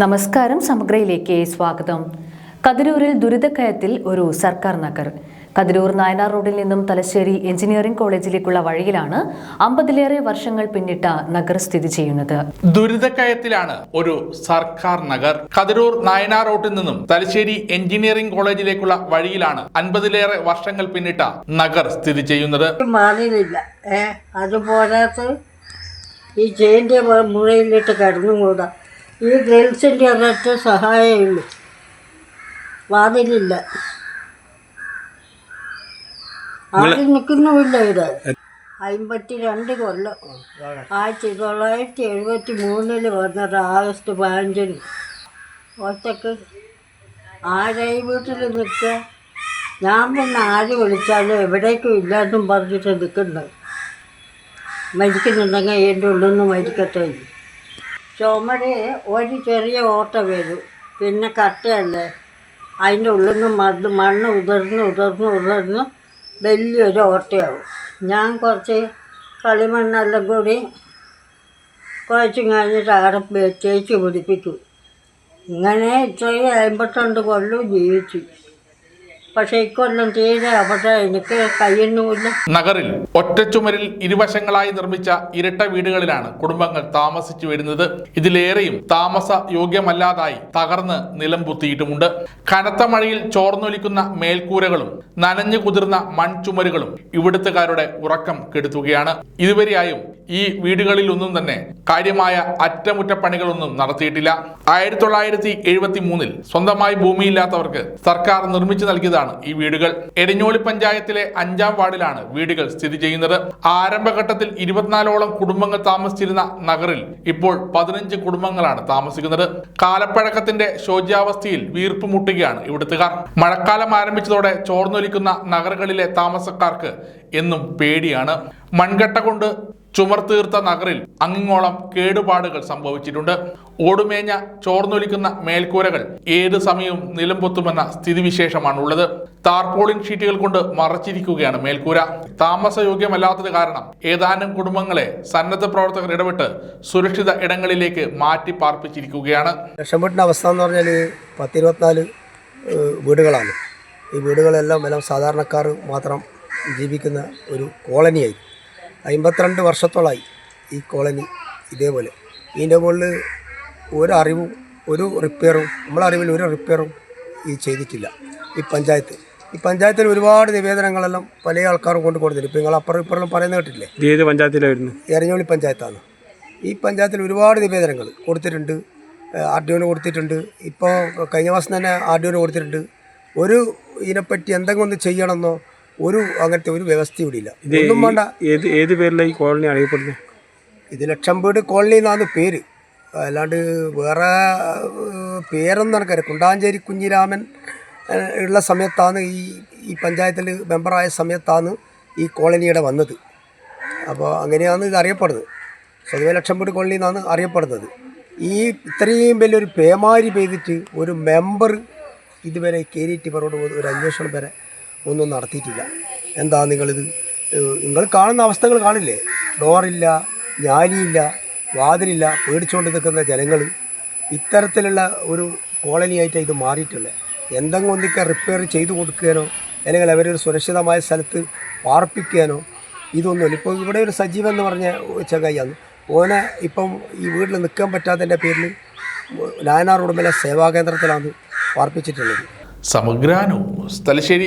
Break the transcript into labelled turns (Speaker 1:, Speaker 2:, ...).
Speaker 1: നമസ്കാരം സമഗ്രയിലേക്ക് സ്വാഗതം. കതിരൂരിൽ ദുരിതക്കയത്തിൽ ഒരു സർക്കാർ നഗർ. കതിരൂർ നായനാർ റോഡിൽ നിന്നും തലശ്ശേരി എഞ്ചിനീയറിംഗ് കോളേജിലേക്കുള്ള വഴിയിലാണ് അമ്പതിലേറെ വർഷങ്ങൾ പിന്നിട്ട നഗർ സ്ഥിതി ചെയ്യുന്നത്.
Speaker 2: ദുരിതക്കയത്തിലാണ് ഒരു സർക്കാർ നഗർ. കതിരൂർ നായനാർ റോഡിൽ നിന്നും തലശ്ശേരി എഞ്ചിനീയറിംഗ് കോളേജിലേക്കുള്ള വഴിയിലാണ് അൻപതിലേറെ വർഷങ്ങൾ പിന്നിട്ട നഗർ സ്ഥിതി ചെയ്യുന്നത്.
Speaker 3: മാറിയില്ല ഈ ചെയിന്റെ മുഴയിലിട്ട് കിടന്നുകൂടാ. ഈ ഗേൾസിന്റെ ഒരൊറ്റ സഹായമേ ഉള്ളൂ വാതിലില്ല. ആരും നിൽക്കുന്നുമില്ല ഇവിടെ. അമ്പത്തി രണ്ട് കൊല്ലം. ആയിരത്തി തൊള്ളായിരത്തി എഴുപത്തി മൂന്നിൽ വന്നത് ആഗസ്റ്റ് പതിനഞ്ചിന്. ഒറ്റയ്ക്ക് ആരായി വീട്ടിൽ നിൽക്കുക ഞാൻ പിന്നെ ആര് വിളിച്ചാലും എവിടേക്കും ഇല്ലാന്നും പറഞ്ഞിട്ട് നിൽക്കുന്നത്. മരിക്കുന്നുണ്ടെങ്കിൽ എന്റെ ഉള്ളിൽ നിന്ന് മരിക്കട്ടെ ചുമര് ഒരു ചെറിയ ഓട്ട വരും. പിന്നെ കട്ടയല്ലേ? അതിന്റെ ഉള്ളിൽ നിന്ന് മണ്ണ് മണ്ണ് ഉതിർന്ന് ഉതിർന്ന് ഉതിർന്ന് വലിയൊരു ഓട്ടയാവും. ഞാൻ കുറച്ച് കളിമണ്ണെല്ലാം കൂടി കുഴച്ചും കഴിഞ്ഞിട്ട് അവിടെ തേച്ച് പിടിപ്പിക്കും ഇങ്ങനെ ഇത്രയും അമ്പത്തിരണ്ട് കൊല്ലം ജീവിച്ചു. പക്ഷേ തീരെ അവിടെ എനിക്ക് കഴിയുന്നുമില്ല
Speaker 2: നഗറിൽ ഒറ്റച്ചുമരിൽ ഇരുവശങ്ങളായി നിർമ്മിച്ച ഇരട്ട വീടുകളിലാണ് കുടുംബങ്ങൾ താമസിച്ചു വരുന്നത്. ഇതിലേറെയും താമസ യോഗ്യമല്ലാതായി തകർന്ന് നിലംപൊത്തിയിട്ടുമുണ്ട് കനത്ത മഴയിൽ ചോർന്നൊലിക്കുന്ന മേൽക്കൂരകളും നനഞ്ഞു കുതിർന്ന മൺചുമരുകളും ഇവിടുത്തുകാരുടെ ഉറക്കം കെടുത്തുകയാണ്. ഇതുവരെയായും ഈ വീടുകളിൽ ഒന്നും തന്നെ കാര്യമായ അറ്റകുറ്റപ്പണികളൊന്നും നടത്തിയിട്ടില്ല. ആയിരത്തി തൊള്ളായിരത്തി എഴുപത്തി മൂന്നിൽ സ്വന്തമായി ഭൂമിയില്ലാത്തവർക്ക് സർക്കാർ നിർമ്മിച്ചു നൽകിയതാണ് ഈ വീടുകൾ. എരിഞ്ഞോളി പഞ്ചായത്തിലെ അഞ്ചാം വാർഡിലാണ് വീടുകൾ സ്ഥിതി ചെയ്യുന്നത്. ആരംഭഘട്ടത്തിൽ ഇരുപത്തിനാലോളം കുടുംബങ്ങൾ താമസിച്ചിരുന്ന നഗറിൽ ഇപ്പോൾ പതിനഞ്ച് കുടുംബങ്ങളാണ് താമസിക്കുന്നത്. കാലപ്പഴക്കത്തിന്റെ ശോച്യാവസ്ഥയിൽ വീർപ്പ് മുട്ടുകയാണ് ഇവിടുത്തുകാർ. മഴക്കാലം ആരംഭിച്ചതോടെ ചോർന്നൊലിക്കുന്ന നഗറുകളിലെ താമസക്കാർക്ക് എന്നും പേടിയാണ്. മൺകട്ട കൊണ്ട് ചുമർ തീർത്ത നഗറിൽ അങ്ങിങ്ങോളം കേടുപാടുകൾ സംഭവിച്ചിട്ടുണ്ട്. ഓടുമേഞ്ഞ ചോർന്നൊലിക്കുന്ന മേൽക്കൂരകൾ ഏത് സമയവും നിലംപൊത്തുമെന്ന സ്ഥിതിവിശേഷമാണുള്ളത്. താർപോളിൻ ഷീറ്റുകൾ കൊണ്ട് മറച്ചിരിക്കുകയാണ് മേൽക്കൂര. താമസയോഗ്യമല്ലാത്തത് കാരണം ഏതാനും കുടുംബങ്ങളെ സന്നദ്ധ പ്രവർത്തകർ ഇടപെട്ട് സുരക്ഷിത ഇടങ്ങളിലേക്ക് മാറ്റി പാർപ്പിച്ചിരിക്കുകയാണ്.
Speaker 4: രക്ഷപ്പെട്ട അവസ്ഥ എന്ന് പറഞ്ഞാൽ പത്തിരുപത്തിനാല് വീടുകളാണ്. ഈ വീടുകളെല്ലാം എല്ലാം സാധാരണക്കാർ മാത്രം ജീവിക്കുന്ന ഒരു കോളനിയായി അമ്പത്തിരണ്ട് വർഷത്തോളമായി ഈ കോളനി ഇതേപോലെ. ഇതിന്റെ മുകളിൽ ഒരു അറിവും ഒരു റിപ്പയറും നമ്മളെ അറിവിൽ ഒരു റിപ്പയറും ഈ ചെയ്തിട്ടില്ല ഈ പഞ്ചായത്ത്. ഈ പഞ്ചായത്തിൽ ഒരുപാട് നിവേദനങ്ങളെല്ലാം പല ആൾക്കാരും കൊണ്ട് കൊടുത്തിട്ടുണ്ട്. ഇപ്പോൾ നിങ്ങൾ അപ്പുറം ഇപ്പുറം പറയുന്ന കേട്ടില്ലേ
Speaker 5: ഏത് പഞ്ചായത്തിലായിരുന്നു?
Speaker 4: എരഞ്ഞോളി പഞ്ചായത്താണ്. ഈ പഞ്ചായത്തിൽ ഒരുപാട് നിവേദനങ്ങൾ കൊടുത്തിട്ടുണ്ട്. ആർ ഡി ഒന് കൊടുത്തിട്ടുണ്ട്. ഇപ്പോൾ കഴിഞ്ഞ മാസം തന്നെ ആർ ഡി ഒന് കൊടുത്തിട്ടുണ്ട്. ഒരു ഇതിനെപ്പറ്റി എന്തെങ്കിലും ഒന്ന് ചെയ്യണമെന്നോ ഒരു അങ്ങനത്തെ ഒരു വ്യവസ്ഥ ഇവിടെ ഇല്ല ഒന്നും വേണ്ട.
Speaker 5: ഏത് ഏത് പേരിലാണ് ഈ കോളനി അറിയപ്പെടുന്നത്?
Speaker 4: ഇത് ലക്ഷം വീട് കോളനി എന്നാണ് പേര്. അല്ലാണ്ട് വേറെ പേരൊന്നും എനിക്കറിയാം കുണ്ടാഞ്ചേരി കുഞ്ഞിരാമൻ ഉള്ള സമയത്താണ് ഈ ഈ പഞ്ചായത്തിൽ മെമ്പറായ സമയത്താണ് ഈ കോളനിയുടെ വന്നത്. അപ്പോൾ അങ്ങനെയാണ് ഇത് അറിയപ്പെടുന്നത്. സ്വതവേ ലക്ഷം വീട് കോളനി എന്നാണ് അറിയപ്പെടുന്നത്. ഈ ഇത്രയും വലിയൊരു പേമാരി പെയ്തിട്ട് ഒരു മെമ്പർ ഇതുവരെ കയറിയിട്ട് ഇവരോട് ഒരു അന്വേഷണം വരെ ഒന്നും നടത്തിയിട്ടില്ല. എന്താ നിങ്ങളിത്? നിങ്ങൾ കാണുന്ന അവസ്ഥകൾ കാണില്ലേ? ഡോറില്ല ഞാലിയില്ല വാതിലില്ല പേടിച്ചുകൊണ്ട് നിൽക്കുന്ന ജനങ്ങൾ ഇത്തരത്തിലുള്ള ഒരു കോളനിയായിട്ട് ഇത് മാറിയിട്ടുള്ളത് എന്തെങ്കിലും ഒന്നിക്ക റിപ്പയർ ചെയ്തു കൊടുക്കാനോ അല്ലെങ്കിൽ അവരൊരു സുരക്ഷിതമായ സ്ഥലത്ത് പാർപ്പിക്കാനോ ഇതൊന്നുമില്ല. ഇപ്പോൾ ഇവിടെ ഒരു സജീവൻ എന്ന് പറഞ്ഞ ചങ്ങായിയാണ്. ഓനെ ഇപ്പം ഈ വീട്ടിൽ നിൽക്കാൻ പറ്റാത്തതിന്റെ പേരിൽ നായനാർ ഉടമ്പല സേവാകേന്ദ്രത്തിലാണ് പാർപ്പിച്ചിട്ടുള്ളത്.
Speaker 2: സമഗ്രാനു തലശ്ശേരി